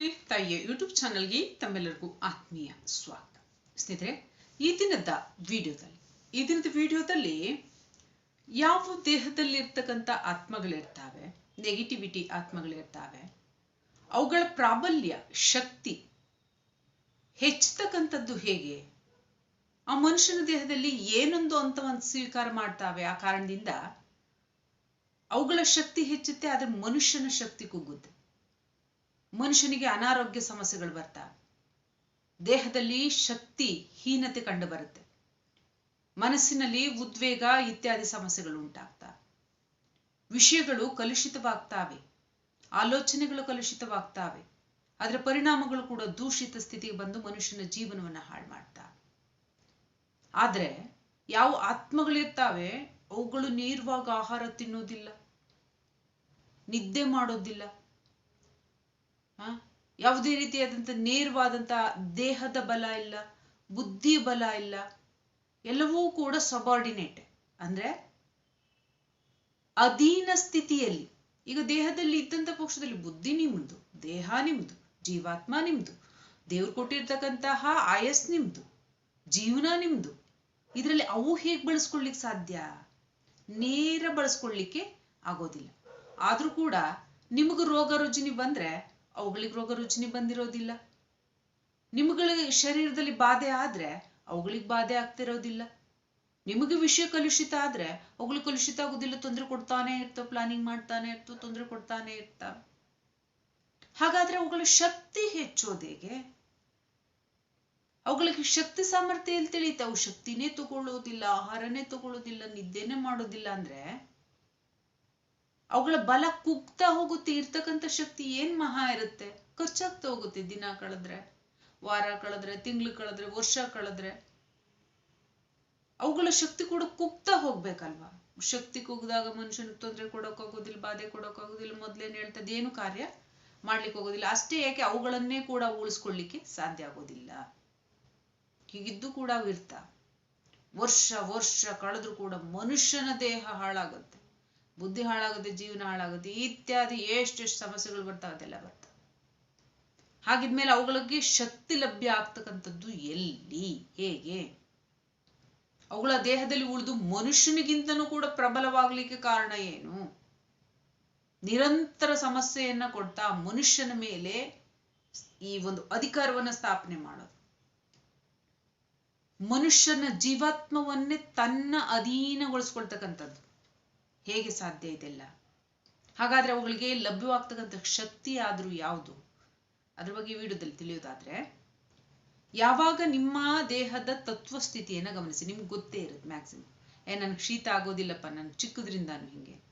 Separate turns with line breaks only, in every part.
ತಾಯಿಯ ಯೂಟ್ಯೂಬ್ ಚಾನಲ್ಗೆ ತಮ್ಮೆಲ್ಲರಿಗೂ ಆತ್ಮೀಯ ಸ್ವಾಗತ. ಸ್ನೇಹಿತರೆ, ಈ ದಿನದ ವಿಡಿಯೋದಲ್ಲಿ, ಈ ದಿನದ ವಿಡಿಯೋದಲ್ಲಿ ಯಾವ ದೇಹದಲ್ಲಿರ್ತಕ್ಕಂಥ ಆತ್ಮಗಳಿರ್ತಾವೆ ನೆಗೆಟಿವಿಟಿ ಆತ್ಮಗಳಿರ್ತಾವೆ, ಅವುಗಳ ಪ್ರಾಬಲ್ಯ, ಶಕ್ತಿ ಹೆಚ್ಚತಕ್ಕಂಥದ್ದು ಹೇಗೆ, ಆ ಮನುಷ್ಯನ ದೇಹದಲ್ಲಿ ಏನೊಂದು ಅಂತ ಒಂದು ಸ್ವೀಕಾರ ಮಾಡ್ತಾವೆ, ಆ ಕಾರಣದಿಂದ ಅವುಗಳ ಶಕ್ತಿ ಹೆಚ್ಚುತ್ತೆ, ಆದ್ರೆ ಮನುಷ್ಯನ ಶಕ್ತಿ ಕುಗ್ಗುತ್ತೆ. ಮನುಷ್ಯನಿಗೆ ಅನಾರೋಗ್ಯ ಸಮಸ್ಯೆಗಳು ಬರ್ತಾವೆ ದೇಹದಲ್ಲಿ ಶಕ್ತಿ, ಹೀನತೆ ಕಂಡು ಬರುತ್ತೆ. ಮನಸ್ಸಿನಲ್ಲಿ ಉದ್ವೇಗ ಇತ್ಯಾದಿ ಸಮಸ್ಯೆಗಳು ಉಂಟಾಗ್ತಾ, ವಿಷಯಗಳು ಕಲುಷಿತವಾಗ್ತಾವೆ, ಆಲೋಚನೆಗಳು ಕಲುಷಿತವಾಗ್ತಾವೆ ಅದರ ಪರಿಣಾಮಗಳು ಕೂಡ ದೂಷಿತ ಸ್ಥಿತಿಗೆ ಬಂದು ಮನುಷ್ಯನ ಜೀವನವನ್ನ ಹಾಳು ಮಾಡ್ತಾವೆ ಆದ್ರೆ ಯಾವ ಆತ್ಮಗಳಿರ್ತಾವೆ ಅವುಗಳು ನೀರ್ವಾಗ ಆಹಾರ ತಿನ್ನೋದಿಲ್ಲ, ನಿದ್ದೆ ಮಾಡೋದಿಲ್ಲ ಯಾವುದೇ ರೀತಿಯಾದಂಥ ನೇರವಾದಂಥ ದೇಹದ ಬಲ ಇಲ್ಲ, ಬುದ್ಧಿ ಬಲ ಇಲ್ಲ, ಎಲ್ಲವೂ ಕೂಡ ಸಬಾರ್ಡಿನೇಟ್ ಅಂದ್ರೆ ಅಧೀನ ಸ್ಥಿತಿಯಲ್ಲಿ, ಈಗ ದೇಹದಲ್ಲಿ ಇದ್ದಂಥ ಪಕ್ಷದಲ್ಲಿ ಬುದ್ಧಿ ನಿಮ್ದು, ದೇಹ ನಿಮ್ದು, ಜೀವಾತ್ಮ ನಿಮ್ದು, ದೇವ್ರು ಕೊಟ್ಟಿರ್ತಕ್ಕಂತಹ ಆಯಸ್ ನಿಮ್ದು, ಜೀವನ ನಿಮ್ದು. ಇದರಲ್ಲಿ ಅವು ಹೇಗೆ ಬಳಸ್ಕೊಳ್ಲಿಕ್ಕೆ ಸಾಧ್ಯ? ನೇರ ಬಳಸ್ಕೊಳ್ಲಿಕ್ಕೆ ಆಗೋದಿಲ್ಲ. ಆದ್ರೂ ಕೂಡ ನಿಮಗೂ ರೋಗ ರುಜಿನಿ ಬಂದ್ರೆ ಅವುಗಳಿಗೆ ರೋಗ ರುಜಿನಿ ಬಂದಿರೋದಿಲ್ಲ. ನಿಮ್ಗಳ ಶರೀರದಲ್ಲಿ ಬಾಧೆ ಆದ್ರೆ ಅವುಗಳಿಗೆ ಬಾಧೆ ಆಗ್ತಿರೋದಿಲ್ಲ. ನಿಮಗೆ ವಿಷಯ ಕಲುಷಿತ ಆದ್ರೆ ಅವುಗಳು ಕಲುಷಿತ ಆಗೋದಿಲ್ಲ, ತೊಂದರೆ ಕೊಡ್ತಾನೆ ಇರ್ತಾವ ಪ್ಲಾನಿಂಗ್ ಮಾಡ್ತಾನೆ ಇರ್ತವೆ ತೊಂದರೆ ಕೊಡ್ತಾನೆ ಇರ್ತಾವ ಹಾಗಾದ್ರೆ ಅವುಗಳ ಶಕ್ತಿ ಹೆಚ್ಚೋದೇಗೆ? ಅವುಗಳಿಗೆ ಶಕ್ತಿ ಸಾಮರ್ಥ್ಯ ಎಲ್ಲಿ ತಿಳಿಯುತ್ತೆ? ಅವು ಶಕ್ತಿನೇ ತಗೊಳ್ಳೋದಿಲ್ಲ, ಆಹಾರನೇ ತಗೊಳ್ಳೋದಿಲ್ಲ, ನಿದ್ದೆನೆ ಮಾಡೋದಿಲ್ಲ ಅಂದ್ರೆ ಅವುಗಳ ಬಲ ಕುಗ್ತಾ ಹೋಗುತ್ತೆ, ಇರ್ತಕ್ಕಂಥ ಶಕ್ತಿ ಏನ್ ಮಹಾ ಇರುತ್ತೆ? ಖರ್ಚಾಗ್ತಾ ಹೋಗುತ್ತೆ ದಿನ ಕಳೆದ್ರೆ, ವಾರ ಕಳೆದ್ರೆ, ತಿಂಗಳು ಕಳೆದ್ರೆ, ವರ್ಷ ಕಳೆದ್ರೆ. ಅವುಗಳ ಶಕ್ತಿ ಕೂಡ ಕುಗ್ತಾ ಹೋಗ್ಬೇಕಲ್ವಾ? ಶಕ್ತಿ ಕುಗ್ದಾಗ ಮನುಷ್ಯನಿಗೆ ತೊಂದರೆ ಕೊಡೋಕ್ಕಾಗೋದಿಲ್ಲ, ಬಾಧೆ ಕೊಡೋಕ್ಕಾಗೋದಿಲ್ಲ. ಮೊದ್ಲೇನ್ ಹೇಳ್ತದೆ, ಏನು ಕಾರ್ಯ? ಮಾಡ್ಲಿಕ್ಕೆ ಹೋಗೋದಿಲ್ಲ. ಅಷ್ಟೇ ಯಾಕೆ ಅವುಗಳನ್ನೇ ಕೂಡ ಉಳಿಸ್ಕೊಳ್ಳಿಕ್ಕೆ ಸಾಧ್ಯ ಆಗೋದಿಲ್ಲ. ಹೀಗಿದ್ದು ಕೂಡ ಇರ್ತ ವರ್ಷ ವರ್ಷ ಕಳೆದ್ರೂ ಕೂಡ ಮನುಷ್ಯನ ದೇಹ ಹಾಳಾಗುತ್ತೆ. ಬುದ್ಧಿ ಹಾಳಾಗುತ್ತೆ, ಜೀವನ ಹಾಳಾಗುತ್ತೆ, ಇತ್ಯಾದಿ ಎಷ್ಟು ಸಮಸ್ಯೆಗಳು ಬರ್ತಾವೆ ಅದೆಲ್ಲ ಬರ್ತವೆ. ಹಾಗಿದ್ಮೇಲೆ ಅವುಗಳಿಗೆ ಶಕ್ತಿ ಲಭ್ಯ ಆಗ್ತಕ್ಕಂಥದ್ದು ಎಲ್ಲಿ, ಹೇಗೆ? ಅವುಗಳ ದೇಹದಲ್ಲಿ ಉಳಿದು ಮನುಷ್ಯನಿಗಿಂತನೂ ಕೂಡ ಪ್ರಬಲವಾಗಲಿಕ್ಕೆ ಕಾರಣ ಏನು? ನಿರಂತರ ಸಮಸ್ಯೆಯನ್ನ ಕೊಡ್ತಾ ಮನುಷ್ಯನ ಮೇಲೆ ಈ ಒಂದು ಅಧಿಕಾರವನ್ನ ಸ್ಥಾಪನೆ ಮಾಡೋದು. ಮನುಷ್ಯನ ಜೀವಾತ್ಮವನ್ನೇ ತನ್ನ ಅಧೀನಗೊಳಿಸ್ಕೊಳ್ತಕ್ಕಂಥದ್ದು. ಹೇಗೆ ಸಾಧ್ಯ ಇದೆಲ್ಲ ಹಾಗಾದ್ರೆ ಅವುಗಳಿಗೆ ಲಭ್ಯವಾಗ್ತಕ್ಕಂಥ ಶಕ್ತಿ ಆದ್ರೂ ಯಾವುದು? ಅದ್ರ ಬಗ್ಗೆ ವಿಡಿಯೋದಲ್ಲಿ ತಿಳಿಯೋದಾದ್ರೆ, ಯಾವಾಗ ನಿಮ್ಮ ದೇಹದ ತತ್ವ ಸ್ಥಿತಿಯನ್ನ ಗಮನಿಸಿ, ನಿಮ್ಗೆ ಗೊತ್ತೇ ಇರುತ್ತೆ ಮ್ಯಾಕ್ಸಿಮಮ್ ಏ, ನನ್ಗೆ ಶೀತ ಆಗೋದಿಲ್ಲಪ್ಪ, ನನ್ಗೆ ಚಿಕ್ಕದ್ರಿಂದಾನು ಹಿಂಗೆ.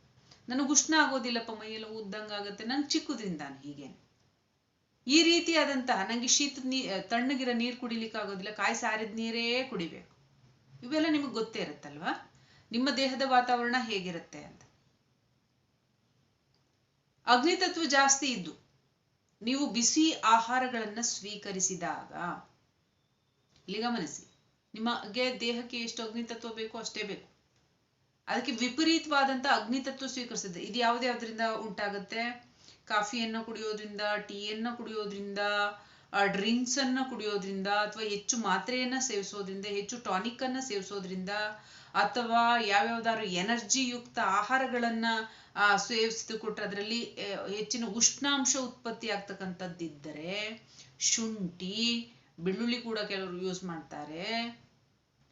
ನನಗೆ ಉಷ್ಣ ಆಗೋದಿಲ್ಲಪ್ಪ, ಮೈಯೆಲ್ಲ ಉದ್ದಂಗಾಗುತ್ತೆ ನನ್ಗೆ ಚಿಕ್ಕದ್ರಿಂದಾನು ಹೀಗೆ. ಈ ರೀತಿಯಾದಂತಹ ನಂಗೆ ಶೀತ ನೀ ತಣ್ಣಗಿರೋ ನೀರು ಕುಡಿಲಿಕ್ಕೆ ಆಗೋದಿಲ್ಲ ಕಾಯಿ ಸಾರಿದ ನೀರೇ ಕುಡಿಬೇಕು. ಇವೆಲ್ಲ ನಿಮಗೆ ಗೊತ್ತೇ ಇರುತ್ತಲ್ವಾ? ನಿಮ್ಮ ದೇಹದ ವಾತಾವರಣ ಹೇಗಿರುತ್ತೆ ಅಂತ. ಅಗ್ನಿ ತತ್ವ ಜಾಸ್ತಿ ಇದ್ದು ನೀವು ಬಿಸಿ ಆಹಾರಗಳನ್ನ ಸ್ವೀಕರಿಸಿದಾಗ, ಇಲ್ಲಿ ಗಮನಿಸಿ, ನಿಮಗೆ ದೇಹಕ್ಕೆ ಎಷ್ಟು ಅಗ್ನಿ ತತ್ವ ಬೇಕೋ ಅಷ್ಟೇ ಬೇಕು. ಅದಕ್ಕೆ ವಿಪರೀತವಾದಂತ ಅಗ್ನಿತತ್ವ ಸ್ವೀಕರಿಸಿದೆ ಇದು ಯಾವ್ದ್ಯಾವ್ದ್ರಿಂದ ಉಂಟಾಗುತ್ತೆ? ಕಾಫಿಯನ್ನ ಕುಡಿಯೋದ್ರಿಂದ, ಟೀಯನ್ನ ಕುಡಿಯೋದ್ರಿಂದ ಡ್ರಿಂಕ್ಸ್ ಅನ್ನ ಕುಡಿಯೋದ್ರಿಂದ ಅಥವಾ ಹೆಚ್ಚು ಮಾತ್ರೆಯನ್ನ ಸೇವಿಸೋದ್ರಿಂದ, ಹೆಚ್ಚು ಟಾನಿಕ್ ಅನ್ನ ಸೇವಿಸೋದ್ರಿಂದ ಅಥವಾ ಯಾವ್ಯಾವ್ದಾದ್ರು ಎನರ್ಜಿ ಯುಕ್ತ ಆಹಾರಗಳನ್ನ ಸೇವಿಸಿದು ಕೊಟ್ರೆ ಅದರಲ್ಲಿ ಹೆಚ್ಚಿನ ಉಷ್ಣಾಂಶ ಉತ್ಪತ್ತಿ ಆಗ್ತಕ್ಕಂಥದ್ದಿದ್ದರೆ ಶುಂಠಿ, ಬೆಳ್ಳುಳ್ಳಿ ಕೂಡ ಕೆಲವರು ಯೂಸ್ ಮಾಡ್ತಾರೆ.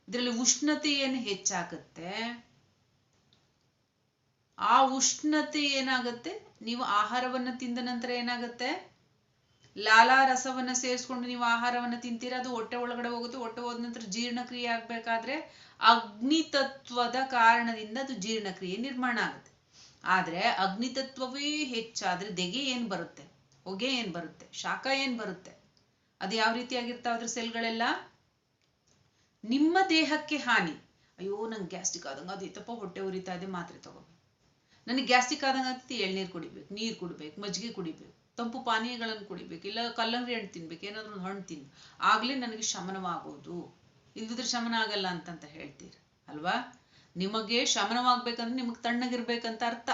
ಇದರಲ್ಲಿ ಉಷ್ಣತೆ ಏನು ಹೆಚ್ಚಾಗುತ್ತೆ? ಆ ಉಷ್ಣತೆ ಏನಾಗುತ್ತೆ? ನೀವು ಆಹಾರವನ್ನ ತಿಂದ ನಂತರ ಏನಾಗುತ್ತೆ? ಲಾಲಾ ರಸವನ್ನ ಸೇರಿಸ್ಕೊಂಡು ನೀವು ಆಹಾರವನ್ನ ತಿಂತೀರ? ಅದು ಹೊಟ್ಟೆ ಒಳಗಡೆ ಹೋಗುತ್ತೆ. ಹೊಟ್ಟೆ ಹೋದ ನಂತರ ಜೀರ್ಣಕ್ರಿಯೆ ಆಗ್ಬೇಕಾದ್ರೆ ಅಗ್ನಿತತ್ವದ ಕಾರಣದಿಂದ ಅದು ಜೀರ್ಣಕ್ರಿಯೆ ನಿರ್ಮಾಣ ಆಗುತ್ತೆ. ಆದ್ರೆ ಅಗ್ನಿತತ್ವವೇ ಹೆಚ್ಚಾದ್ರೆ ದೆಗೆ ಏನ್ ಬರುತ್ತೆ? ಹೊಗೆ ಏನ್ ಬರುತ್ತೆ? ಶಾಖ ಏನ್ ಬರುತ್ತೆ? ಅದು ಯಾವ ರೀತಿಯಾಗಿರ್ತಾವ ಅದ್ರ ಸೆಲ್ಗಳೆಲ್ಲ? ನಿಮ್ಮ ದೇಹಕ್ಕೆ ಹಾನಿ. ಅಯ್ಯೋ, ನಂಗೆ ಗ್ಯಾಸ್ಟಿಕ್ ಆದಂಗೆ ಅದು ತಪ್ಪ ಹೊಟ್ಟೆ ಉರಿತಾ ಇದೆ, ಮಾತ್ರೆ ತಗೋಬೇಕು. ನನಗೆ ಗ್ಯಾಸ್ಟಿಕ್ ಆದಂಗ ಆಗ್ತೈತಿ, ಎಳ್ನೀರು ಕುಡಿಬೇಕು, ನೀರು ಕುಡಿಬೇಕು, ಮಜ್ಜಿಗೆ ಕುಡಿಬೇಕು. ತಂಪು ಪಾನೀಯಗಳನ್ನು ಕುಡಿಬೇಕು, ಇಲ್ಲ ಕಲ್ಲಂಗಡಿ ಹಣ್ಣು ತಿನ್ಬೇಕು, ಏನಾದ್ರೂ ಒಂದು ಹಣ್ಣು ತಿನ್ ಆಗ್ಲೇ ನನಗೆ ಶಮನವಾಗೋದು. ಇಲ್ದಿದ್ರೆ ಶಮನ ಆಗಲ್ಲ ಅಂತಂತ ಹೇಳ್ತೀರಿ, ಅಲ್ವಾ? ನಿಮಗೆ ಶಮನವಾಗ್ಬೇಕಂದ್ರೆ ನಿಮಗೆ ತಣ್ಣಗಿರ್ಬೇಕಂತ ಅರ್ಥ.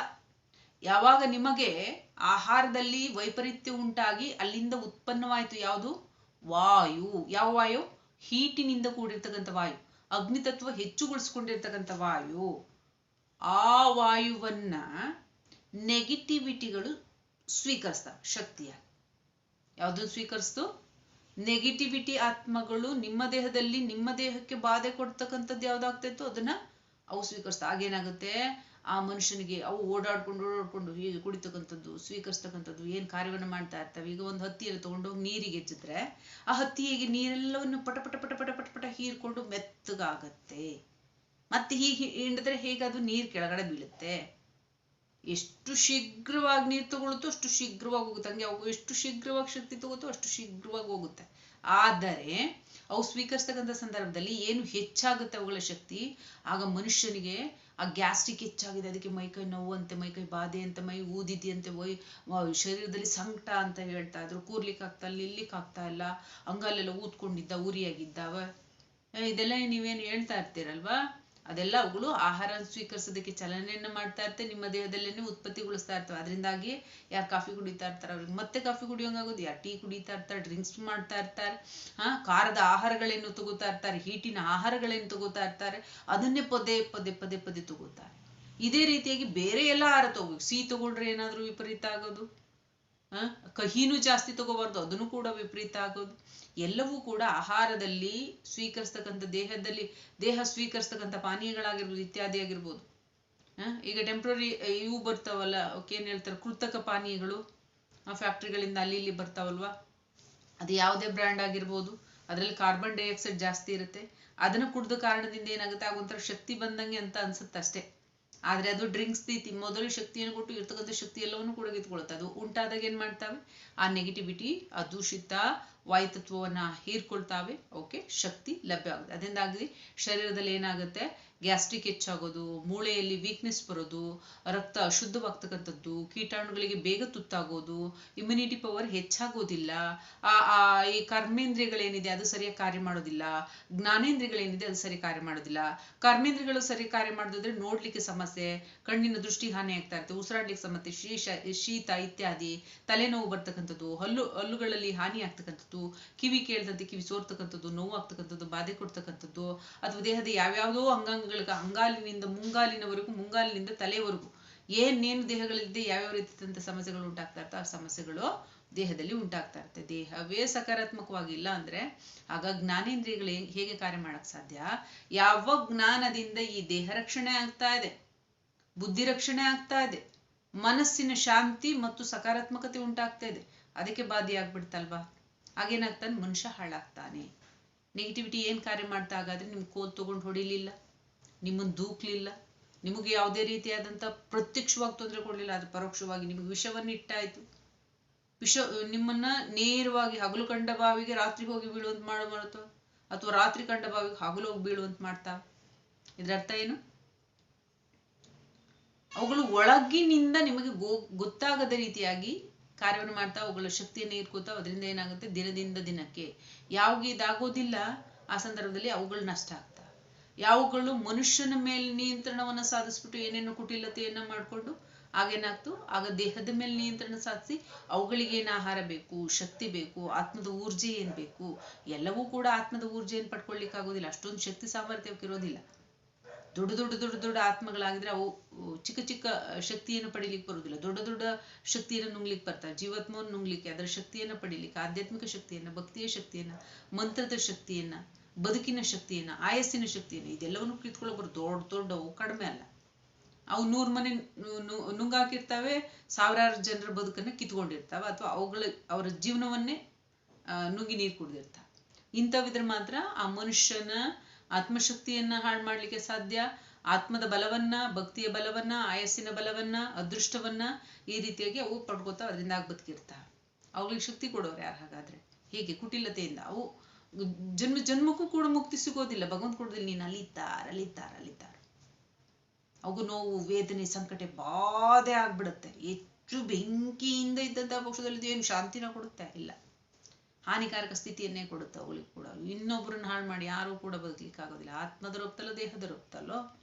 ಯಾವಾಗ ನಿಮಗೆ ಆಹಾರದಲ್ಲಿ ವೈಪರೀತ್ಯ ಉಂಟಾಗಿ ಅಲ್ಲಿಂದ ಉತ್ಪನ್ನವಾಯಿತು ಯಾವುದು? ವಾಯು. ಯಾವ ವಾಯು? ಹೀಟಿನಿಂದ ಕೂಡಿರ್ತಕ್ಕಂಥ ವಾಯು. ಅಗ್ನಿತತ್ವ ಹೆಚ್ಚುಗೊಳಿಸ್ಕೊಂಡಿರ್ತಕ್ಕಂಥ ವಾಯು. ಆ ವಾಯುವನ್ನ ನೆಗೆಟಿವಿಟಿಗಳು ಸ್ವೀಕರಿಸ್ತವೆ ಶಕ್ತಿಯ. ಯಾವುದು ಸ್ವೀಕರಿಸ್ತು? ನೆಗೆಟಿವಿಟಿ ಆತ್ಮಗಳು ನಿಮ್ಮ ದೇಹದಲ್ಲಿ ನಿಮ್ಮ ದೇಹಕ್ಕೆ ಬಾಧೆ ಕೊಡ್ತಕ್ಕಂಥದ್ದು ಯಾವ್ದಾಗ್ತಿತ್ತು? ಅದನ್ನ ಅವು ಸ್ವೀಕರಿಸ್ತಾ. ಆಗೇನಾಗುತ್ತೆ ಆ ಮನುಷ್ಯನಿಗೆ ಅವು ಓಡಾಡ್ಕೊಂಡು ಓಡಾಡ್ಕೊಂಡು ಹೀಗೆ ಕುಡಿತಕ್ಕಂಥದ್ದು, ಸ್ವೀಕರಿಸ್ತಕ್ಕಂಥದ್ದು ಏನ್ ಕಾರ್ಯವನ್ನು ಮಾಡ್ತಾ ಇರ್ತವೆ? ಈಗ ಒಂದು ಹತ್ತಿಯನ್ನು ತಗೊಂಡೋಗಿ ನೀರಿಗೆ ಎಚ್ಚಿದ್ರೆ ಆ ಹತ್ತಿಗೆ ನೀರೆಲ್ಲವನ್ನು ಪಟ ಪಟ ಪಟ ಪಟ ಪಟ ಪಟ ಹೀರ್ಕೊಂಡು ಮೆತ್ತಗಾಗತ್ತೆ. ಮತ್ತೆ ಹೀಗೆ ಹಿಂಡಿದ್ರೆ ಹೇಗೆ ಅದು ನೀರ್ ಕೆಳಗಡೆ ಬೀಳುತ್ತೆ. ಎಷ್ಟು ಶೀಘ್ರವಾಗಿ ನೀರು ತಗೊಳುತ್ತೋ ಅಷ್ಟು ಶೀಘ್ರವಾಗಿ ಹೋಗುತ್ತೆ. ಹಂಗೆ ಅವು ಎಷ್ಟು ಶೀಘ್ರವಾಗಿ ಶಕ್ತಿ ತಗೋತೋ ಅಷ್ಟು ಶೀಘ್ರವಾಗಿ ಹೋಗುತ್ತೆ. ಆದರೆ ಅವು ಸ್ವೀಕರಿಸ್ತಕ್ಕಂಥ ಸಂದರ್ಭದಲ್ಲಿ ಏನು ಹೆಚ್ಚಾಗುತ್ತೆ ಅವುಗಳ ಶಕ್ತಿ? ಆಗ ಮನುಷ್ಯನಿಗೆ ಆ ಗ್ಯಾಸ್ಟ್ರಿಕ್ ಹೆಚ್ಚಾಗಿದೆ. ಅದಕ್ಕೆ ಮೈಕೈ ನೋವು ಅಂತೆ ಮೈಕೈ ಬಾಧೆ ಅಂತ, ಮೈ ಊದಿದ್ಯಂತೆ ವೈ ಶರೀರದಲ್ಲಿ ಸಂಕಟ ಅಂತ ಹೇಳ್ತಾ ಇದ್ರು. ಕೂರ್ಲಿಕ್ಕೆ ಆಗ್ತಾ ಇಲ್ಲ ನಿಲ್ಲಿಕ್ಕೆ ಆಗ್ತಾ ಇಲ್ಲ. ಅಂಗಲ್ಲೆಲ್ಲ ಊದ್ಕೊಂಡಿದ್ದ ಉರಿಯಾಗಿದ್ದಾವ ಇದೆಲ್ಲ ನೀವೇನು ಹೇಳ್ತಾ ಇರ್ತೀರಲ್ವಾ? ಅದೆಲ್ಲ ಅವುಗಳು ಆಹಾರ ಸ್ವೀಕರಿಸೋದಕ್ಕೆ ಚಲನೆಯನ್ನ ಮಾಡ್ತಾ ಇರ್ತವೆ ನಿಮ್ಮ ದೇಹದಲ್ಲೇನೆ ಉತ್ಪತ್ತಿಗೊಳಿಸ್ತಾ ಇರ್ತವೆ. ಅದರಿಂದಾಗಿ ಯಾರು ಕಾಫಿ ಕುಡಿತಾ ಇರ್ತಾರೆ ಅವ್ರಿಗೆ ಮತ್ತೆ ಕಾಫಿ ಕುಡಿಯೋಂಗಾಗೋದು ಯಾರು ಟೀ ಕುಡಿತಾ ಇರ್ತಾರೆ, ಡ್ರಿಂಕ್ಸ್ ಮಾಡ್ತಾ ಇರ್ತಾರೆ, ಹಾ, ಖಾರದ ಆಹಾರಗಳೇನು ತಗೋತಾ ಇರ್ತಾರೆ, ಹೀಟಿನ ಆಹಾರಗಳೇನು ತಗೋತಾ ಇರ್ತಾರೆ, ಅದನ್ನೇ ಪದೇ ಪದೇ ಪದೇ ಪದೇ ತಗೋತಾರೆ. ಇದೇ ರೀತಿಯಾಗಿ ಬೇರೆ ಎಲ್ಲ ಆಹಾರ ತಗೋಬೇಕು ಸಿಹಿ ತಗೊಂಡ್ರೆ ಏನಾದ್ರೂ ವಿಪರೀತ ಆಗೋದು? ಕಹಿನೂ ಜಾಸ್ತಿ ತಗೋಬಾರ್ದು, ಅದನ್ನು ಕೂಡ ವಿಪರೀತ ಆಗೋದು. ಎಲ್ಲವೂ ಕೂಡ ಆಹಾರದಲ್ಲಿ ಸ್ವೀಕರಿಸ್ತಕ್ಕಂಥ ದೇಹದಲ್ಲಿ, ದೇಹ ಸ್ವೀಕರಿಸ್ತಕ್ಕಂಥ ಪಾನೀಯಗಳಾಗಿರ್ಬೋದು, ಇತ್ಯಾದಿ ಆಗಿರ್ಬೋದು. ಈಗ ಟೆಂಪ್ರರಿ ಇವು ಬರ್ತಾವಲ್ಲ ಓಕೆ ಏನ್ ಹೇಳ್ತಾರೆ, ಕೃತಕ ಪಾನೀಯಗಳು, ಆ ಫ್ಯಾಕ್ಟ್ರಿಗಳಿಂದ ಅಲ್ಲಿ ಇಲ್ಲಿ ಬರ್ತಾವಲ್ವಾ? ಅದು ಯಾವುದೇ ಬ್ರ್ಯಾಂಡ್ ಆಗಿರ್ಬೋದು, ಅದರಲ್ಲಿ ಕಾರ್ಬನ್ ಡೈಆಕ್ಸೈಡ್ ಜಾಸ್ತಿ ಇರುತ್ತೆ. ಅದನ್ನ ಕುಡ್ದ ಕಾರಣದಿಂದ ಏನಾಗುತ್ತೆ ಆಗ ಒಂಥರ ಶಕ್ತಿ ಬಂದಂಗೆ ಅಂತ ಅನ್ಸುತ್ತೆ ಅಷ್ಟೇ ಆದ್ರೆ ಅದು ಡ್ರಿಂಕ್ಸ್ ಮೊದಲು ಶಕ್ತಿಯನ್ನು ಕೊಟ್ಟು ಇರ್ತಕ್ಕಂಥ ಶಕ್ತಿ ಎಲ್ಲವನ್ನು ಕೂಡ ಕಿತ್ಕೊಳ್ಳುತ್ತೆ ಅದು ಉಂಟಾದಾಗ ಏನು ಮಾಡ್ತಾವೆ? ಆ ನೆಗೆಟಿವಿಟಿ ಆ ದೂಷಿತ ವಾಯುತತ್ವವನ್ನು ಹೀರ್ಕೊಳ್ತಾವೆ. ಓಕೆ ಶಕ್ತಿ ಲಭ್ಯ ಆಗುತ್ತೆ. ಅದರಿಂದಾಗಿ ಶರೀರದಲ್ಲಿ ಏನಾಗುತ್ತೆ? ಗ್ಯಾಸ್ಟ್ರಿಕ್ ಹೆಚ್ಚಾಗೋದು, ಮೂಳೆಯಲ್ಲಿ ವೀಕ್ನೆಸ್ ಬರೋದು, ರಕ್ತ ಅಶುದ್ಧವಾಗ್ತಕ್ಕಂಥದ್ದು, ಕೀಟಾಣುಗಳಿಗೆ ಬೇಗ ತುತ್ತಾಗೋದು ಇಮ್ಯುನಿಟಿ ಪವರ್ ಹೆಚ್ಚಾಗೋದಿಲ್ಲ. ಆ ಆ, ಈ ಕರ್ಮೇಂದ್ರಿಯಗಳೇನಿದೆ ಅದು ಸರಿಯಾಗಿ ಕಾರ್ಯ ಮಾಡೋದಿಲ್ಲ. ಜ್ಞಾನೇಂದ್ರಿಯಗಳೇನಿದೆ ಅದು ಸರಿ ಕಾರ್ಯ ಮಾಡೋದಿಲ್ಲ. ಕರ್ಮೇಂದ್ರಿಯಗಳು ಸರಿ ಕಾರ್ಯ ಮಾಡೋದಾದ್ರೆ ನೋಡ್ಲಿಕ್ಕೆ ಸಮಸ್ಯೆ, ಕಣ್ಣಿನ ದೃಷ್ಟಿ ಹಾನಿ ಆಗ್ತಾ ಇರ್ತದೆ ಉಸಿರಾಡ್ಲಿಕ್ಕೆ ಸಮಸ್ಯೆ, ಶೀಶ, ಶೀತ ಇತ್ಯಾದಿ, ತಲೆನೋವು ಬರ್ತಕ್ಕಂಥದ್ದು, ಹಲ್ಲು, ಹಲ್ಲುಗಳಲ್ಲಿ ಹಾನಿ ಆಗ್ತಕ್ಕಂಥದ್ದು, ಕಿವಿ ಕೇಳ್ದಂತೆ ಕಿವಿ ಸೋರ್ತಕ್ಕಂಥದ್ದು, ನೋವು ಆಗ್ತಕ್ಕಂಥದ್ದು, ಬಾಧೆ ಕೊಡ್ತಕ್ಕಂಥದ್ದು, ಅಥವಾ ದೇಹದ ಯಾವ್ಯಾವುದೋ ಅಂಗಾಂಗಗಳಿಗೆ ಅಂಗಾಲಿನಿಂದ ಮುಂಗಾಲಿನವರೆಗೂ ಮುಂಗಾಲಿನಿಂದ ತಲೆವರೆಗೂ ಏನೇನು ದೇಹಗಳಿದ್ದೆ ಯಾವ್ಯಾವ ರೀತಿಯಾದಂಥ ಸಮಸ್ಯೆಗಳು ಉಂಟಾಗ್ತಾ ಇರ್ತವೆ, ಆ ಸಮಸ್ಯೆಗಳು ದೇಹದಲ್ಲಿ ಉಂಟಾಗ್ತಾ ಇರುತ್ತೆ ದೇಹವೇ ಸಕಾರಾತ್ಮಕವಾಗಿಲ್ಲ ಅಂದ್ರೆ ಆಗ ಜ್ಞಾನೇಂದ್ರಿಯಗಳು ಹೇಗೆ ಕಾರ್ಯ ಮಾಡಕ್ ಸಾಧ್ಯ? ಯಾವ ಜ್ಞಾನದಿಂದ ಈ ದೇಹ ರಕ್ಷಣೆ ಆಗ್ತಾ ಇದೆ? ಬುದ್ಧಿ ರಕ್ಷಣೆ ಆಗ್ತಾ ಇದೆ? ಮನಸ್ಸಿನ ಶಾಂತಿ ಮತ್ತು ಸಕಾರಾತ್ಮಕತೆ ಉಂಟಾಗ್ತಾ ಇದೆ? ಅದಕ್ಕೆ ಬಾಧಿ ಆಗ್ಬಿಡ್ತಲ್ವಾ? ಹಾಗೇನಾಗ್ತಾನೆ? ಮನುಷ್ಯ ಹಾಳಾಗ್ತಾನೆ. ನೆಗೆಟಿವಿಟಿ ಏನ್ ಕಾರ್ಯ ಮಾಡ್ತಾ ಹಾಗಾದ್ರೆ ನಿಮ್ ಕೋಲ್ ತಗೊಂಡು ಹೊಡಿಲಿಲ್ಲ. ನಿಮ್ಮನ್ನ ದೂಕ್ಲಿಲ್ಲ. ನಿಮಗೆ ಯಾವುದೇ ರೀತಿಯಾದಂಥ ಪ್ರತ್ಯಕ್ಷವಾಗಿ ತೊಂದರೆ ಕೊಡಲಿಲ್ಲ ಅದು ಪರೋಕ್ಷವಾಗಿ ನಿಮಗೆ ವಿಷವನ್ನಿಟ್ಟಾಯಿತು ವಿಷ, ನಿಮ್ಮನ್ನ ನೇರವಾಗಿ ಹಗಲು ಕಂಡ ಬಾವಿಗೆ ರಾತ್ರಿ ಹೋಗಿ ಬೀಳುವಂತ ಮಾಡೋ ಅಥವಾ ರಾತ್ರಿ ಕಂಡ ಬಾವಿಗೆ ಹಗಲು ಹೋಗಿ ಬೀಳುವಂತ ಮಾಡ್ತಾ? ಇದ್ರ ಅರ್ಥ ಏನು? ಅವುಗಳು ಒಳಗಿನಿಂದ ನಿಮಗೆ ಗೋ, ಗೊತ್ತಾಗದ ರೀತಿಯಾಗಿ ಕಾರ್ಯವನ್ನು ಮಾಡ್ತಾ, ಅವುಗಳ ಶಕ್ತಿಯನ್ನು ಇರ್ಕೋತಾ ಅದರಿಂದ ಏನಾಗುತ್ತೆ? ದಿನದಿಂದ ದಿನಕ್ಕೆ. ಯಾವಾಗ ಇದಾಗೋದಿಲ್ಲ, ಆ ಸಂದರ್ಭದಲ್ಲಿ ಅವುಗಳು ನಷ್ಟ ಯಾವುಗಳು ಮನುಷ್ಯನ ಮೇಲೆ ನಿಯಂತ್ರಣವನ್ನ ಸಾಧಿಸ್ಬಿಟ್ಟು ಏನೇನು ಕುಟಿಲತೆಯನ್ನ ಮಾಡ್ಕೊಂಡು ಆಗೇನಾಗ್ತು? ಆಗ ದೇಹದ ಮೇಲೆ ನಿಯಂತ್ರಣ ಸಾಧಿಸಿ ಅವುಗಳಿಗೆ ಏನು ಆಹಾರ ಬೇಕು, ಶಕ್ತಿ ಬೇಕು, ಆತ್ಮದ ಊರ್ಜೆ ಏನ್ ಬೇಕು? ಎಲ್ಲವೂ ಕೂಡ ಆತ್ಮದ ಪಡ್ಕೊಳ್ಲಿಕ್ಕೆ ಆಗೋದಿಲ್ಲ ಅಷ್ಟೊಂದು ಶಕ್ತಿ ಸಾಮರ್ಥ್ಯಕ್ಕೆ ಇರೋದಿಲ್ಲ. ದೊಡ್ಡ ದೊಡ್ಡ ದೊಡ್ಡ ದೊಡ್ಡ ಆತ್ಮಗಳಾಗಿದ್ರೆ ಅವು ಚಿಕ್ಕ ಚಿಕ್ಕ ಶಕ್ತಿಯನ್ನು ಪಡಿಲಿಕ್ಕೆ ಬರೋದಿಲ್ಲ. ದೊಡ್ಡ ದೊಡ್ಡ ಶಕ್ತಿಯನ್ನು ನುಂಗ್ಲಿಕ್ಕೆ ಬರ್ತಾರೆ. ಜೀವಾತ್ಮವನ್ನು ನುಂಗ್ಲಿಕ್ಕೆ, ಅದರ ಶಕ್ತಿಯನ್ನು ಪಡಿಲಿಕ್ಕೆ, ಆಧ್ಯಾತ್ಮಿಕ ಶಕ್ತಿಯನ್ನ, ಭಕ್ತಿಯ ಶಕ್ತಿಯನ್ನ, ಮಂತ್ರದ ಶಕ್ತಿಯನ್ನ ಬದುಕಿನ ಶಕ್ತಿಯನ್ನ, ಆಯಸ್ಸಿನ ಶಕ್ತಿಯನ್ನ, ಇದೆಲ್ಲವನ್ನು ಕಿತ್ಕೊಳ್ಳೋರು ದೊಡ್ಡ ದೊಡ್ಡವು, ಕಡಿಮೆ ಅಲ್ಲ. ಅವು ನೂರ್ ಮನೆ ನುಂಗಾಕಿರ್ತಾವೆ, ಸಾವಿರಾರು ಜನರ ಬದುಕನ್ನ ಕಿತ್ಕೊಂಡಿರ್ತಾವೆ, ಅಥವಾ ಅವುಗಳ, ಅವರ ಜೀವನವನ್ನೇ ನುಂಗಿ ನೀರು ಕುಡ್ದಿರ್ತಾವೆ. ಇಂಥವಿದ್ರೆ ಮಾತ್ರ ಆ ಮನುಷ್ಯನ ಆತ್ಮಶಕ್ತಿಯನ್ನ ಹಾಳು ಮಾಡ್ಲಿಕ್ಕೆ ಸಾಧ್ಯ. ಆತ್ಮದ ಬಲವನ್ನ, ಭಕ್ತಿಯ ಬಲವನ್ನ, ಆಯಸ್ಸಿನ ಬಲವನ್ನ, ಅದೃಷ್ಟವನ್ನ ಈ ರೀತಿಯಾಗಿ ಅವು ಪಡ್ಕೋತಾವ ಅದರಿಂದ ಆಗಿ ಬದುಕಿರ್ತಾವ. ಅವುಗಳಿಗೆ ಶಕ್ತಿ ಕೊಡೋರು ಯಾರು ಹಾಗಾದ್ರೆ? ಹೇಗೆ ಕುಟಿಲತೆಯಿಂದ ಅವು ಜನ್ಮ, ಜನ್ಮಕ್ಕೂ ಕೂಡ ಮುಕ್ತಿ ಸಿಗೋದಿಲ್ಲ. ಭಗವಂತ ಕೂಡದಲ್ಲಿ ನೀನು ಅಲಿತಾರ ಅಲಿತಾರ ಅಲಿತಾರ. ಅವು ನೋವು, ವೇದನೆ, ಸಂಕಟ ಬಾಧೆ ಆಗ್ಬಿಡುತ್ತೆ. ಹೆಚ್ಚು ಬೆಂಕಿಯಿಂದ ಇದ್ದಂತಹ ಪಕ್ಷದಲ್ಲಿ ಏನು ಶಾಂತಿನ ಕೊಡುತ್ತೆ? ಇಲ್ಲ. ಹಾನಿಕಾರಕ ಸ್ಥಿತಿಯನ್ನೇ ಕೊಡುತ್ತೆ ಅವಳಿಗೆ ಕೂಡ. ಇನ್ನೊಬ್ಬರನ್ನ ಹಾಳು ಮಾಡಿ ಯಾರೂ ಕೂಡ ಬದುಕಲಿಕ್ಕೆ ಆಗೋದಿಲ್ಲ ಆತ್ಮದ ರೂಪದಲ್ಲೋ ದೇಹದ ರೊಪ್ತಲ್ಲೋ,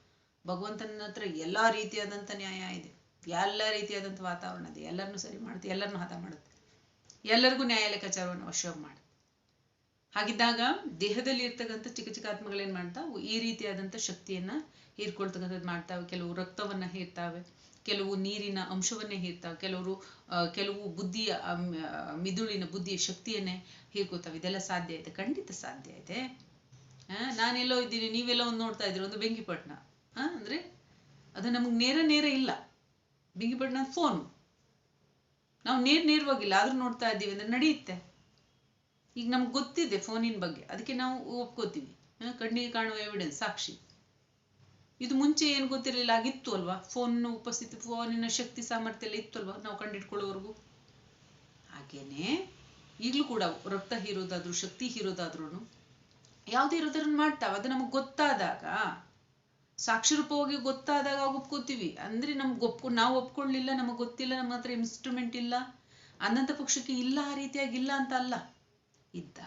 ಭಗವಂತನ ಹತ್ರ ಎಲ್ಲಾ ರೀತಿಯಾದಂಥ ನ್ಯಾಯ ಇದೆ. ಎಲ್ಲ ರೀತಿಯಾದಂಥ ವಾತಾವರಣ ಇದೆ. ಎಲ್ಲರನ್ನೂ ಸರಿ ಮಾಡುತ್ತೆ, ಎಲ್ಲರನ್ನೂ ಹತ ಮಾಡುತ್ತೆ. ಎಲ್ಲರಿಗೂ ನ್ಯಾಯ ಲೆಕ್ಕಾಚಾರವನ್ನು ವಶವಾಗಿ ಮಾಡುತ್ತೆ. ಹಾಗಿದ್ದಾಗ ದೇಹದಲ್ಲಿ ಇರ್ತಕ್ಕಂಥ ಚಿಕ್ಕ ಚಿಕ್ಕ ಆತ್ಮಗಳೇನ್ ಮಾಡ್ತಾವು? ಈ ರೀತಿಯಾದಂಥ ಶಕ್ತಿಯನ್ನ ಹೀರ್ಕೊಳ್ತಕ್ಕಂಥದ್ದು ಮಾಡ್ತಾವೆ. ಕೆಲವು ರಕ್ತವನ್ನ ಹೀರ್ತಾವೆ. ಕೆಲವು ನೀರಿನ ಅಂಶವನ್ನೇ ಹೀರ್ತಾವೆ. ಕೆಲವರು ಕೆಲವು ಬುದ್ಧಿಯ ಮಿದುಳಿನ ಬುದ್ಧಿಯ ಶಕ್ತಿಯನ್ನೇ ಹೀರ್ಕೋತಾವೆ ಇದೆಲ್ಲ ಸಾಧ್ಯ ಇದೆ ಖಂಡಿತ ಸಾಧ್ಯ ಇದೆ ನಾನೆಲ್ಲೋ ಇದ್ದೀನಿ ನೀವೆಲ್ಲೋ ಒಂದು ನೋಡ್ತಾ ಇದ್ದೀರಿ ಒಂದು ಬೆಂಕಿಪಟ್ಟಣ ಆ, ಅಂದ್ರೆ ಅದು ನಮಗೆ ನೇರ ನೇರ ಇಲ್ಲ. ಬೆಂಕಿಪಟ್ಟಣ ಫೋನ್ ನಾವು ನೇರ ನೇರವಾಗಿಲ್ಲ ಆದ್ರೂ ನೋಡ್ತಾ ಇದ್ದೀವಿ ಅಂದ್ರೆ ನಡೆಯುತ್ತೆ. ಈಗ ನಮ್ಗೆ ಗೊತ್ತಿದೆ ಫೋನಿನ ಬಗ್ಗೆ. ಅದಕ್ಕೆ ನಾವು ಒಪ್ಕೋತೀವಿ. ಕಣ್ಣಿಗೆ ಕಾಣುವ ಎವಿಡೆನ್ಸ್ ಸಾಕ್ಷಿ. ಇದು ಮುಂಚೆ ಏನು ಗೊತ್ತಿರಲಿಲ್ಲ, ಆಗಿತ್ತು ಅಲ್ವಾ? ಫೋನ್ ಉಪಸ್ಥಿತಿ, ಫೋನಿನ ಶಕ್ತಿ ಸಾಮರ್ಥ್ಯ ಎಲ್ಲ ಇತ್ತು ಅಲ್ವಾ? ನಾವು ಕಂಡಿಟ್ಕೊಳ್ಳೋವರೆಗೂ ಹಾಗೇನೆ, ಈಗಲೂ ಕೂಡ ರಕ್ತ ಹೀರೋದಾದ್ರೂ, ಶಕ್ತಿ ಹೀರೋದಾದ್ರೂ ಯಾವುದೇ ಇರೋದನ್ನ ಮಾಡ್ತಾವ. ಅದು ನಮಗೆ ಗೊತ್ತಾದಾಗ ಸಾಕ್ಷಿರೂಪವಾಗಿ ಗೊತ್ತಾದಾಗ ಒಪ್ಕೋತೀವಿ. ಅಂದ್ರೆ ನಮ್ಗೆ ಒಪ್ಕೊ, ನಾವು ಒಪ್ಕೊಳ್ಳಿಲ್ಲ, ನಮಗೆ ಗೊತ್ತಿಲ್ಲ, ನಮ್ಮ ಹತ್ರ ಇನ್ಸ್ಟ್ರೂಮೆಂಟ್ ಇಲ್ಲ, ಅನಂತ ಪಕ್ಷಕ್ಕೆ ಇಲ್ಲ ಆ ರೀತಿಯಾಗಿ ಇಲ್ಲ ಅಂತ ಅಲ್ಲ. ಇದ್ದ.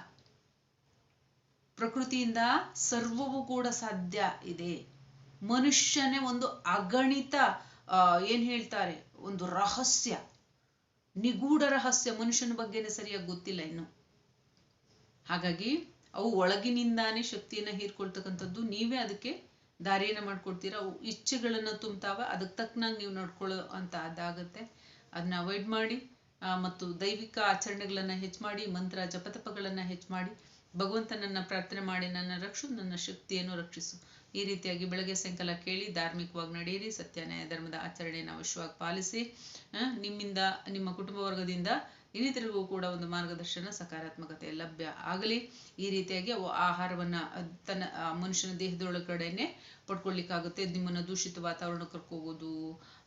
ಪ್ರಕೃತಿಯಿಂದ ಸರ್ವವೂ ಕೂಡ ಸಾಧ್ಯ ಇದೆ. ಮನುಷ್ಯನೇ ಒಂದು ಅಗಣಿತ ಏನು ಹೇಳ್ತಾರೆ, ಒಂದು ರಹಸ್ಯ, ನಿಗೂಢ ರಹಸ್ಯ ಮನುಷ್ಯನ ಬಗ್ಗೆನೇ ಸರಿಯಾಗಿ ಗೊತ್ತಿಲ್ಲ ಇನ್ನು. ಹಾಗಾಗಿ ಅವು ಒಳಗಿನಿಂದಾನೇ ಶಕ್ತಿಯನ್ನ ಹೀರ್ಕೊಳ್ತಕ್ಕಂಥದ್ದು. ನೀವೇ ಅದಕ್ಕೆ ದಾರಿಯನ್ನ ಮಾಡ್ಕೊಡ್ತೀರಾ? ಅವು ಇಚ್ಛೆಗಳನ್ನ ತುಂಬ್ತಾವ. ಅದಕ್ಕೆ ತಕ್ಕನಾಗಿ ನೀವು ನೋಡ್ಕೊಳ್ಳೋ ಅಂತ ಅದಾಗತ್ತೆ. ಅದನ್ನ ಅವಾಯ್ಡ್ ಮಾಡಿ. ಮತ್ತು ದೈವಿಕ ಆಚರಣೆಗಳನ್ನು ಹೆಚ್ಚು ಮಾಡಿ, ಮಂತ್ರ ಜಪತಪಗಳನ್ನು ಹೆಚ್ಚು ಮಾಡಿ ಭಗವಂತನನ್ನ ಪ್ರಾರ್ಥನೆ ಮಾಡಿ, ನನ್ನ ರಕ್ಷು, ನನ್ನ ಶಕ್ತಿಯನ್ನು ರಕ್ಷಿಸು. ಈ ರೀತಿಯಾಗಿ ಬೆಳಗ್ಗೆ ಸಾಯಂಕಾಲ ಕೇಳಿ ಧಾರ್ಮಿಕವಾಗಿ ನಡೆಯಿರಿ. ಸತ್ಯ ನ್ಯಾಯ ಧರ್ಮದ ಆಚರಣೆಯನ್ನು ಅವಶ್ಯವಾಗಿ ಪಾಲಿಸಿ ನಿಮ್ಮಿಂದ, ನಿಮ್ಮ ಕುಟುಂಬ ವರ್ಗದಿಂದ ಇನ್ನಿತರಿಗೂ ಕೂಡ ಒಂದು ಮಾರ್ಗದರ್ಶನ, ಸಕಾರಾತ್ಮಕತೆ ಲಭ್ಯ ಆಗಲಿ. ಈ ರೀತಿಯಾಗಿ ಅವು ಆಹಾರವನ್ನ ತನ್ನ ಮನುಷ್ಯನ ದೇಹದೊಳಗಡೆನೆ ಪಡ್ಕೊಳ್ಲಿಕ್ಕಾಗುತ್ತೆ. ನಿಮ್ಮನ್ನ ದೂಷಿತ ವಾತಾವರಣ ಕರ್ಕೋಗೋದು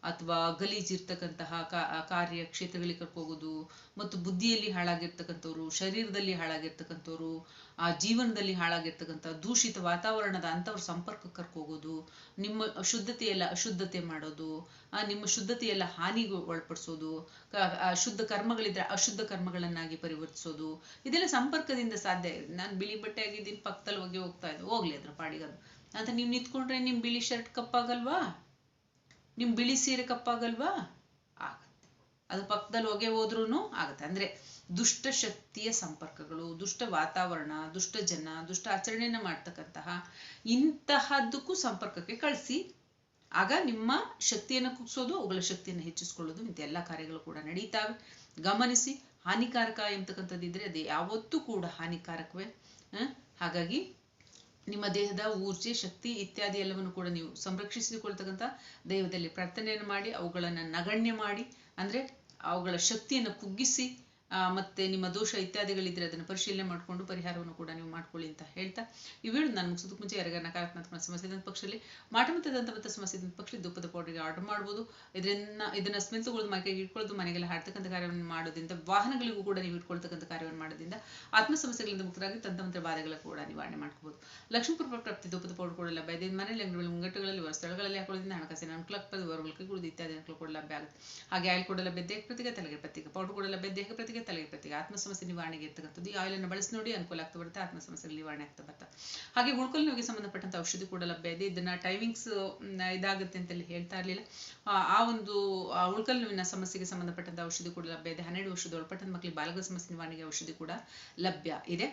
ಅಥವಾ ಗಲೀಜಿರ್ತಕ್ಕಂತಹ ಕಾರ್ಯ ಕ್ಷೇತ್ರಗಳಿಗೆ ಕರ್ಕೋಗೋದು ಮತ್ತು ಬುದ್ಧಿಯಲ್ಲಿ ಹಾಳಾಗಿರ್ತಕ್ಕಂಥವ್ರು, ಶರೀರದಲ್ಲಿ ಹಾಳಾಗಿರ್ತಕ್ಕಂಥವ್ರು, ಆ ಜೀವನದಲ್ಲಿ ಹಾಳಾಗಿರ್ತಕ್ಕಂಥ ದೂಷಿತ ವಾತಾವರಣದ ಅಂಥವ್ರ ಸಂಪರ್ಕಕ್ಕೆ ಕರ್ಕೋಗೋದು ನಿಮ್ಮ ಶುದ್ಧತೆಯೆಲ್ಲ ಅಶುದ್ಧತೆ ಮಾಡೋದು, ಆ, ನಿಮ್ಮ ಶುದ್ಧತೆಯೆಲ್ಲ ಹಾನಿಗೆ ಒಳಪಡಿಸೋದು ಶುದ್ಧ ಕರ್ಮಗಳಿದ್ರೆ ಅಶುದ್ಧ ಕರ್ಮಗಳನ್ನಾಗಿ ಪರಿವರ್ತಿಸೋದು, ಇದೆಲ್ಲ ಸಂಪರ್ಕದಿಂದ ಸಾಧ್ಯ ನಾನು ಬಿಳಿ ಬಟ್ಟೆ ಆಗಿದ್ದೀನಿ, ಪಕ್ಕದಲ್ಲಿ ಹೋಗಿ ಹೋಗ್ತಾ ಇದ್ದೆ, ಹೋಗ್ಲಿ ಅದ್ರ ಪಾಡಿಗದು ಅಂತ. ನೀವು ನಿಂತ್ಕೊಂಡ್ರೆ ನಿಮ್ಮ ಬಿಳಿ ಶರ್ಟ್ ಕಪ್ಪಾಗಲ್ವಾ? ನಿಮ್ ಬಿಳಿ ಸೀರೆ ಕಪ್ಪಾಗಲ್ವಾ? ಆಗತ್ತೆ. ಅದು ಪಕ್ಕದಲ್ಲಿ ಹೊಗೆ ಹೋದ್ರೂ ಆಗತ್ತೆ. ಅಂದ್ರೆ ದುಷ್ಟ ಶಕ್ತಿಯ ಸಂಪರ್ಕಗಳು, ದುಷ್ಟ ವಾತಾವರಣ, ದುಷ್ಟ ಜನ, ದುಷ್ಟ ಆಚರಣೆಯನ್ನ ಮಾಡ್ತಕ್ಕಂತಹ ಇಂತಹದ್ದಕ್ಕೂ ಸಂಪರ್ಕಕ್ಕೆ ಕಳಿಸಿ. ಆಗ ನಿಮ್ಮ ಶಕ್ತಿಯನ್ನು ಕುಗ್ಸೋದು, ಅವುಗಳ ಶಕ್ತಿಯನ್ನು ಹೆಚ್ಚಿಸ್ಕೊಳ್ಳೋದು, ಇಂಥ ಎಲ್ಲ ಕಾರ್ಯಗಳು ಕೂಡ ನಡೀತಾವೆ. ಗಮನಿಸಿ, ಹಾನಿಕಾರಕ ಎಂಬತಕ್ಕಂಥದ್ದಿದ್ರೆ ಅದು ಯಾವತ್ತೂ ಕೂಡ ಹಾನಿಕಾರಕವೇ. ಹಾಗಾಗಿ ನಿಮ್ಮ ದೇಹದ ಊರ್ಜೆ, ಶಕ್ತಿ ಇತ್ಯಾದಿ ಎಲ್ಲವನ್ನು ಕೂಡ ನೀವು ಸಂರಕ್ಷಿಸಿಕೊಳ್ತಕ್ಕಂಥ ದೈವದಲ್ಲಿ ಪ್ರಾರ್ಥನೆಯನ್ನು ಮಾಡಿ, ಅವುಗಳನ್ನು ನಗಣ್ಯ ಮಾಡಿ, ಅಂದ್ರೆ ಅವುಗಳ ಶಕ್ತಿಯನ್ನು ಕುಗ್ಗಿಸಿ ಮತ್ತೆ ನಿಮ್ಮ ದೋಷ ಇತ್ಯಾದಿಗಳಿದ್ರೆ ಅದನ್ನು ಪರಿಶೀಲನೆ ಮಾಡಿಕೊಂಡು ಪರಿಹಾರವನ್ನು ಕೂಡ ನೀವು ಮಾಡ್ಕೊಳ್ಳಿ ಅಂತ ಹೇಳ್ತಾ ಈ ವಿಡಿಯೋ ನಾನು ಮುಗಿಸೋದಕ್ಕೆ ಮುಂಚೆ ಯಾರಿಗ ನಕಾರಾತ್ಮಕ ಸಮಸ್ಯೆ ಪಕ್ಷದಲ್ಲಿ ಮಾಟ ಮತ್ತು ದಂತಮತ್ತ ಸಮಸ್ಯೆ ಇದ್ದಂಥ ಪಕ್ಷದಲ್ಲಿ ದುಪ್ಪದ ಪೌಡರ್ಗೆ ಆರ್ಡರ್ ಮಾಡ್ಬೋದು. ಇದನ್ನ ಇದನ್ನ ಸ್ಮೆಲ್ ತಗೊಳ್ಳೋದು ಮೈಕೆಗೆ ಇಟ್ಕೊಳ್ಳೋದು ಮನೆಗೆಲ್ಲ ಹಾಡ್ತಕ್ಕಂಥ ಕಾರ್ಯವನ್ನು ಮಾಡೋದ್ರಿಂದ, ವಾಹನಗಳಿಗೂ ಕೂಡ ನೀವು ಇಟ್ಕೊಳ್ತಕ್ಕಂಥ ಕಾರ್ಯವನ್ನು ಮಾಡೋದ್ರಿಂದ ಆತ್ಮ ಸಮಸ್ಯೆಗಳಿಂದ ಮುಕ್ತರಾಗಿ ತಂತ್ರಮಂತ್ರ ಬಾಧೆಗಳ ಕೂಡ ನಿವಾರಣೆ ಮಾಡ್ಕೋಬಹುದು ಲಕ್ಷ್ಮೀಪುರ ಪ್ರಾಪ್ತಿ ದುಪ್ಪದ ಪೌಡರ್ ಕೂಡ ಲಭ್ಯ ಇದೆ. ಮನೆಯಲ್ಲಿ ಅಂಗಡಿಗಳು ಮುಂಗಟ್ಟುಗಳಲ್ಲಿ ಸ್ಥಳಗಳಲ್ಲಿ ಹಾಕೊಳ್ಳೋದ್ರಿಂದ ಹಣಕಾಸಿನ ಅನುಕೂಲ ಆಗ್ತದೆ. ಹೊರಗಳಿಗೆ ಕೂಡ ಇತ್ಯಾದಿ ಅನುಕೂಲ ಕೂಡ ಲಭ್ಯ ಆಗುತ್ತೆ. ಹಾಗೆ ಆಯಿಲ್ ಕೂಡ ಲಭ್ಯ ದೇಹ ಪ್ರತಿಗೆ ತಲೆಗೆ ಪ್ರತಿಗೆ ಪೌಡರ್ ಕೂಡ ಲಭ್ಯ ದೇಹ ಪ್ರತಿಗೆ ತಲೆಗೆ ಇರ್ತೈತಿ ಆತ್ಮ ಸಮಸ್ಯೆ ನಿವಾರಣೆಗೆ ಇರ್ತಕ್ಕಂಥದ್ದು ಅನ್ನು ಬಳಸಿ ನೋಡಿ ಅನುಕೂಲ ಆಗ್ತಾ ಬರುತ್ತೆ ಆತ್ಮ ಸಮಸ್ಯೆ ನಿವಾರಣೆ ಆಗ್ತಾ ಬರ್ತಾ ಹಾಗೆ ಉಳ್ಕೊಲ್ ನೋವಿಗೆ ಸಂಬಂಧಪಟ್ಟಂತ ಔಷಧಿ ಕೂಡ ಲಭ್ಯ ಇದೆ. ಇದನ್ನ ಟೈಮಿಂಗ್ಸ್ ಇದಾಗುತ್ತೆ ಅಂತೇಳಿ ಹೇಳ್ತಾ ಇರಲಿಲ್ಲ. ಆ ಒಂದು ಉಳ್ಕಲ್ ನೋವಿನ ಸಮಸ್ಯೆಗೆ ಸಂಬಂಧಪಟ್ಟಂತ ಔಷಧಿ ಕೂಡ ಲಭ್ಯ ಇದೆ. ಹನ್ನೆರಡು ವರ್ಷದ ಒಳಪಟ್ಟಂತ ಮಕ್ಕಳಿಗೆ ಬಾಲಕ ಸಮಸ್ಯೆ ನಿವಾರಣೆಗೆ ಔಷಧಿ ಕೂಡ ಲಭ್ಯ ಇದೆ.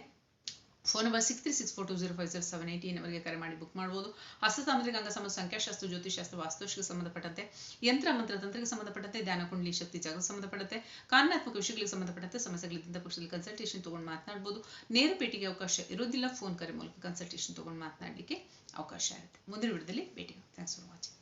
Phone number six three six four two zero five zero seven eighty ನಂಬರ್ಗೆ ಕರೆ ಮಾಡಿ ಬುಕ್ ಮಾಡ್ಬೋದು. ಹಸ್ತ ಸಾಮುದ್ರಿಕ ಅಂಗ ಸಮಸ್ಯೆ ಸಂಖ್ಯಾಶಾಸ್ತ್ರ ಜ್ಯೋತಿಷಾಸ್ತ್ರ ವಾಸ್ತುಶಿಗೆ ಸಂಬಂಧಪಟ್ಟಂತೆ, ಯಂತ್ರ, ಮಂತ್ರ ತಂತ್ರಕ್ಕೆ ಸಂಬಂಧಪಟ್ಟಂತೆ, ಧ್ಯಾನ, ಕುಂಡಲಿ, ಶಕ್ತಿ ಜಾಗಕ್ಕೆ ಸಂಬಂಧಪಟ್ಟಂತೆ, ಕಾರಣಾತ್ಮಕ ವಿಷಯಗಳಿಗೆ ಸಂಬಂಧಪಟ್ಟಂತೆ ಸಮಸ್ಯೆಗಳಿದ್ದಂಥ ಪಕ್ಷದಲ್ಲಿ ಕನ್ಸಲ್ಟೇಷನ್ ತಗೊಂಡು ಮಾತನಾಡ್ಬೋದು. ನೇರ ಭೇಟಿಗೆ ಅವಕಾಶ ಇರೋದಿಲ್ಲ ಫೋನ್ ಕರೆ ಮೂಲಕ ಕನ್ಸಲ್ಟೇಷನ್ ತಗೊಂಡು ಮಾತನಾಡಲಿಕ್ಕೆ ಅವಕಾಶ ಇರುತ್ತೆ. ಮುಂದಿನ ವಿಡಿಯೋದಲ್ಲಿ ಭೇಟಿ ಥ್ಯಾಂಕ್ಸ್ ಫಾರ್ ವಾಚಿಂಗ್